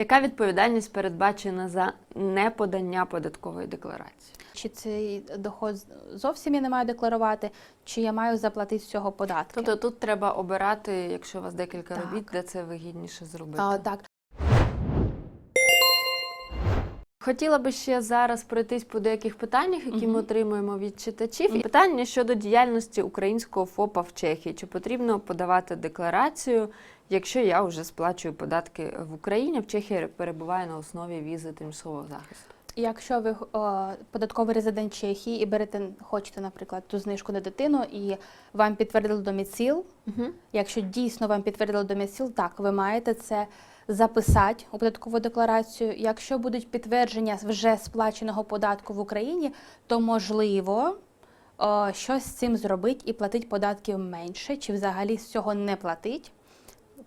Яка відповідальність передбачена за неподання податкової декларації? Чи цей доход зовсім я не маю декларувати, чи я маю заплатити з цього податки? Тобто тут треба обирати, якщо у вас декілька Так. робіт, де це вигідніше зробити. а, так, Хотіла би ще зараз пройтись по деяких питаннях, які ми отримуємо від читачів. Питання щодо діяльності українського ФОПа в Чехії. Чи потрібно подавати декларацію, якщо я вже сплачую податки в Україні, в Чехії перебуває на основі візи тимчасового захисту? Якщо ви о, податковий резидент Чехії і берете, хочете, наприклад, ту знижку на дитину, і вам підтвердили доміціл, Угу. якщо дійсно вам підтвердили доміціл, так, ви маєте це записати у податкову декларацію. Якщо будуть підтвердження вже сплаченого податку в Україні, то можливо о, щось з цим зробити і платить податків менше, чи взагалі з цього не платить.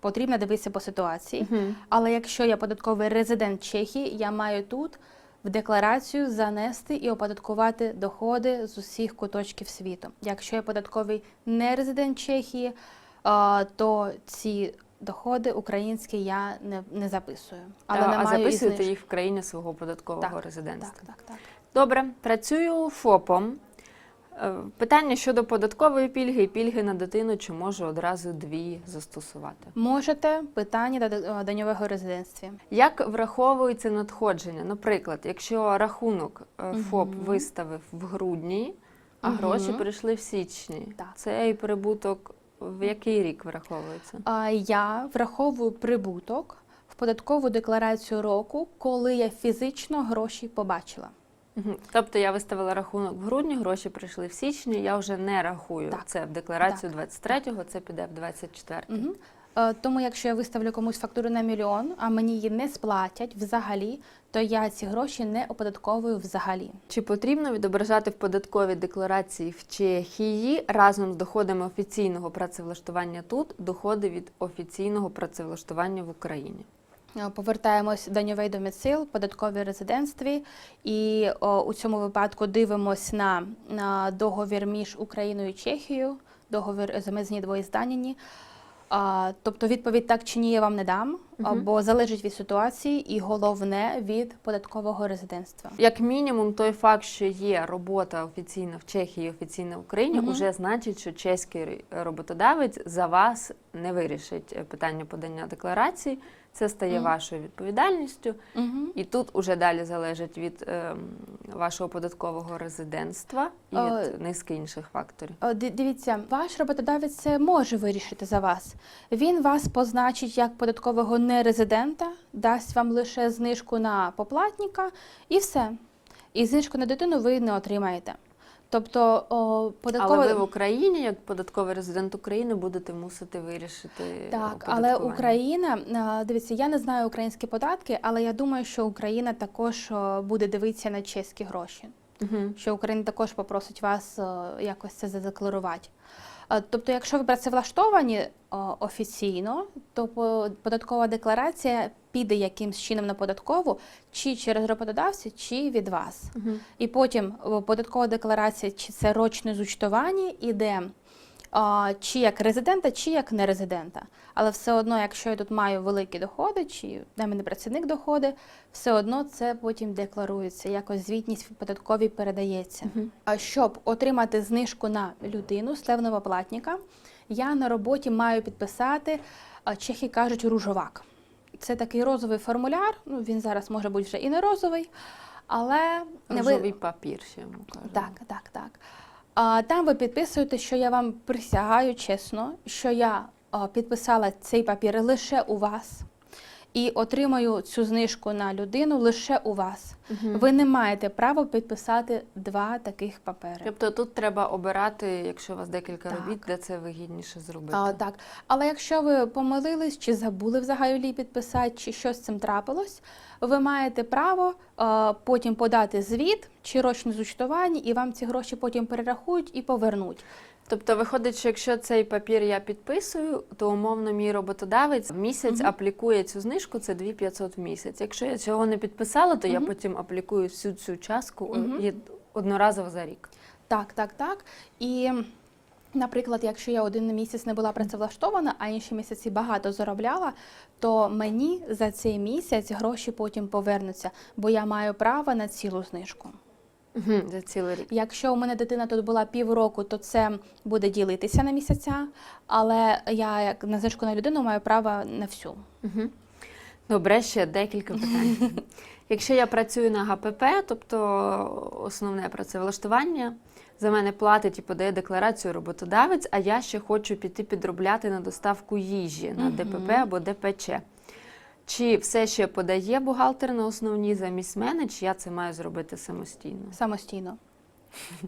Потрібно дивитися по ситуації. Угу. Але якщо я податковий резидент Чехії, я маю тут в декларацію занести і оподаткувати доходи з усіх куточків світу. Якщо я податковий не резидент Чехії, то ці доходи українські я не, не записую. Але а не маю записуєте їх в країні свого податкового Так, резидентства. Так, так, так. Добре, працюю ФОПом. Е, Питання щодо податкової пільги і пільги на дитину, чи можу одразу дві застосувати? Можете питання до до даньового резидентства. Як враховується надходження? Наприклад, якщо рахунок е, ФОП Мгм. виставив в грудні, а Мгм. гроші прийшли в січні, Так. цей прибуток в який рік враховується? А Я враховую прибуток в податкову декларацію року, коли я фізично гроші побачила. Тобто я виставила рахунок в грудні, гроші прийшли в січні, я вже не рахую Так. це в декларацію 23-го, це піде в 24-й. Угу. Тому, якщо я виставлю комусь фактуру на мільйон, а мені її не сплатять взагалі, то я ці гроші не оподатковую взагалі. Чи потрібно відображати в податковій декларації в Чехії разом з доходами офіційного працевлаштування тут доходи від офіційного працевлаштування в Україні? Е, Повертаємось до новий доміцил, податкові резидентстві, і о, у цьому випадку дивимось на, на договір між Україною і Чехією, договір замезні двоєздані. А, тобто відповідь так чи ні я вам не дам, Мгм. бо залежить від ситуації і головне від податкового резидентства. Як мінімум, той факт, що є робота офіційна в Чехії, офіційна в Україні, Мгм. уже значить, що чеський роботодавець за вас не вирішить е, питання подання декларації. Це стає Мгм. вашою відповідальністю. Угу. І тут уже далі залежить від ем, вашого податкового резидентства і Е, від низки інших факторів. О, Дивіться, ваш роботодавець це може вирішити за вас. Він вас позначить як податкового нерезидента, дасть вам лише знижку на поплатника і все. І знижку на дитину ви не отримаєте. Тобто о, податкова... Але ви в Україні, як податковий резидент України, будете мусити вирішити Так, але. Україна, а, дивіться, я не знаю українські податки, але я думаю, що Україна також буде дивитися на чеські гроші. Мгм. що Україна також попросить вас е, якось це задекларувати. Е, Тобто, якщо ви працевлаштовані е, офіційно, то по- податкова декларація піде якимсь чином на податкову, чи через роботодавця, чи від вас. Мгм. І потім е, податкова декларація, чи це рочне зучтування, іде чи як резидента, чи як нерезидента. Але все одно, якщо я тут маю великі доходи, чи на мене працівник доходи, все одно це потім декларується, якось звітність в податковій передається. Мгм. А щоб отримати знижку на людину, стевного платника, я на роботі маю підписати, чехи кажуть, ружовак. Це такий розовий формуляр. Ну він зараз може бути вже і не розовий, але ви- папір ще йому кажуть. так, так, так. А, там ви підписуєте, що я вам присягаю чесно, що я підписала цей папір лише у вас і отримаю цю знижку на людину лише у вас. Мгм. Ви не маєте права підписати два таких папери. Тобто тут треба обирати, якщо у вас декілька Так. робіт, де це вигідніше зробити. А, так. Але якщо ви помилились, чи забули взагалі підписати, чи щось з цим трапилось, ви маєте право а, потім подати звіт чи рочне зучтування, і вам ці гроші потім перерахують і повернуть. Тобто виходить, що якщо цей папір я підписую, то умовно мій роботодавець в місяць Мгм. аплікує цю знижку, це 2500 в місяць. Якщо я цього не підписала, то я потім аплікую всю цю частку Мгм. одноразово за рік. Так, так, так. І Наприклад, якщо я один місяць не була працевлаштована, а інші місяці багато заробляла, то мені за цей місяць гроші потім повернуться, бо я маю право на цілу знижку. Угу, за цілий рік. Якщо у мене дитина тут була півроку, то це буде ділитися на місяця, але я як на на людину маю право на всю. Угу. Добре, ще декілька питань. Якщо я працюю на ГПП, тобто основне працевлаштування, за мене платить і подає декларацію роботодавець, а я ще хочу піти підробляти на доставку їжі на ДПП або ДПЧ. Чи все ще подає бухгалтер на основні замість мене, чи я це маю зробити самостійно? Самостійно.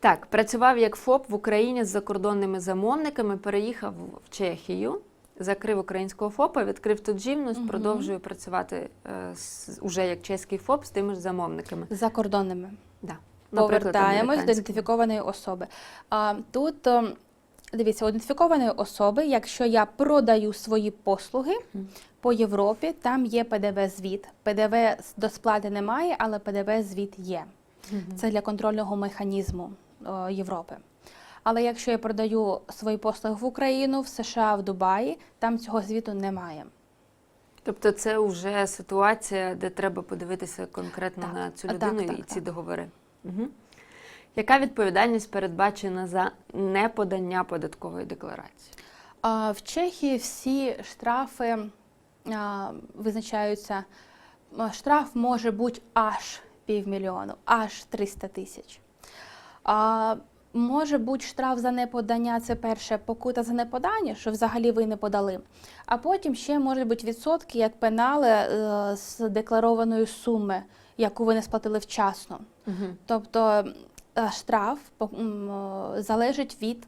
Так, працював як ФОП в Україні з закордонними замовниками, переїхав в Чехію, закрив українського ФОПа, відкрив тут жівність, Мгм. продовжую працювати е, з, уже як чеський ФОП з тими ж замовниками. Закордонними. Да. Повертаємось до ідентифікованої особи. А, тут ем, дивіться, ідентифікованої особи, якщо я продаю свої послуги по Європі, там є ПДВ-звіт. ПДВ до сплати немає, але ПДВ-звіт є. Це для контрольного механізму е, Європи. Але якщо я продаю свої послуги в Україну, в США, в Дубаї, там цього звіту немає. Тобто це вже ситуація, де треба подивитися конкретно Так, на цю так, людину так, і ці так. договори. Угу. Яка відповідальність передбачена за неподання податкової декларації? В Чехії всі штрафи визначаються. Штраф може бути аж півмільйону, аж 300 тисяч. Може бути штраф за неподання, це перше покута за неподання, що взагалі ви не подали. А потім ще можуть бути відсотки як пенали е, з декларованої суми, яку ви не сплатили вчасно. Угу. Тобто штраф по- м, е, залежить від е,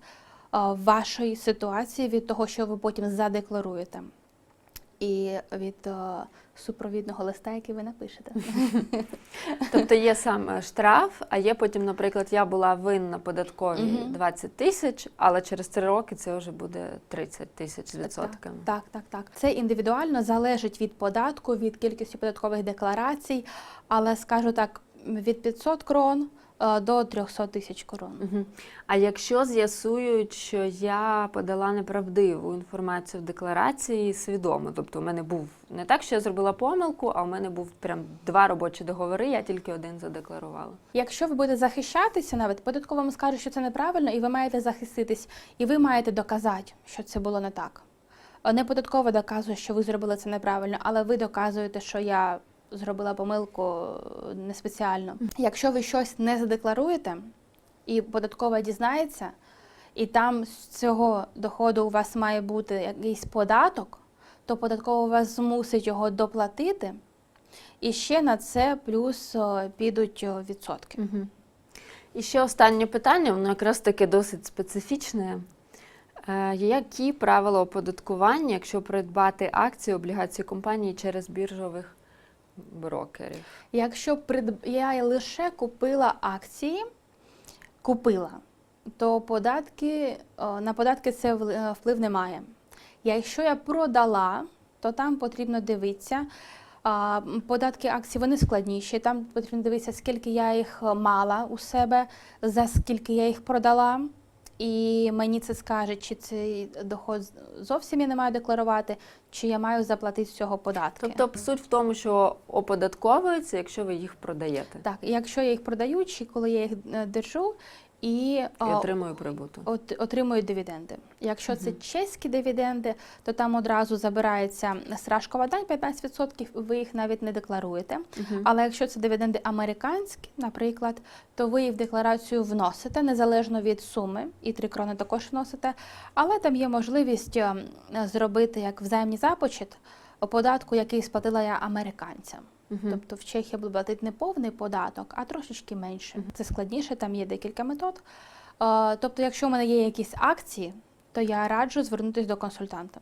вашої ситуації, від того, що ви потім задекларуєте. І від е, супровідного листа, який ви напишете. Тобто є сам е, штраф, а є потім, наприклад, я була винна податковій 20 тисяч, але через 3 роки це вже буде 30 тисяч з відсотками. Так, так, так. Це індивідуально залежить від податку, від кількості податкових декларацій, але скажу так, від 500 крон е, до 300 тисяч крон. Мгм. А якщо з'ясують, що я подала неправдиву інформацію в декларації свідомо, тобто у мене був не так, що я зробила помилку, а у мене був прям два робочі договори, я тільки один задекларувала. Якщо ви будете захищатися, навіть податково вам скаже, що це неправильно, і ви маєте захиститись, і ви маєте доказати, що це було не так. Е, Не податково доказує, що ви зробили це неправильно, але ви доказуєте, що я зробила помилку е, не спеціально. Якщо ви щось не задекларуєте, і податкова дізнається, і там з цього доходу у вас має бути якийсь податок, то податкова вас змусить його доплатити. І ще на це плюс е, підуть е, відсотки. Угу. І ще останнє питання, воно якраз таке досить специфічне. Які правила оподаткування, якщо придбати акції, облігації компанії через біржових брокерів? Якщо придб... я лише купила акції, купила, то податки, на податки це е, вплив немає. Якщо я продала, то там потрібно дивитися. Податки акцій вони складніші. Там потрібно дивитися, скільки я їх е, мала у себе, за скільки я їх продала. І мені це скаже, чи цей доход зовсім я не маю декларувати, чи я маю заплатити з цього податки. Тобто суть в тому, що оподатковується, якщо ви їх продаєте Так, якщо я їх продаю, чи коли я їх е, держу і, і а, отримую прибуток. от, отримую дивіденди. Якщо це чеські дивіденди, то там одразу забирається страшкова дань 15%, ви їх навіть не декларуєте. Мгм. Але якщо це дивіденди американські, наприклад, то ви їх в декларацію вносите незалежно від суми, і 3 крони також вносите. Але там є можливість е, зробити як взаємний започет податку, який сплатила я американцям. Мгм. Тобто в Чехії буду платити не повний податок, а трошечки менше. Це складніше, там є декілька метод. Тобто, якщо в мене є якісь акції, то я раджу звернутися до консультанта.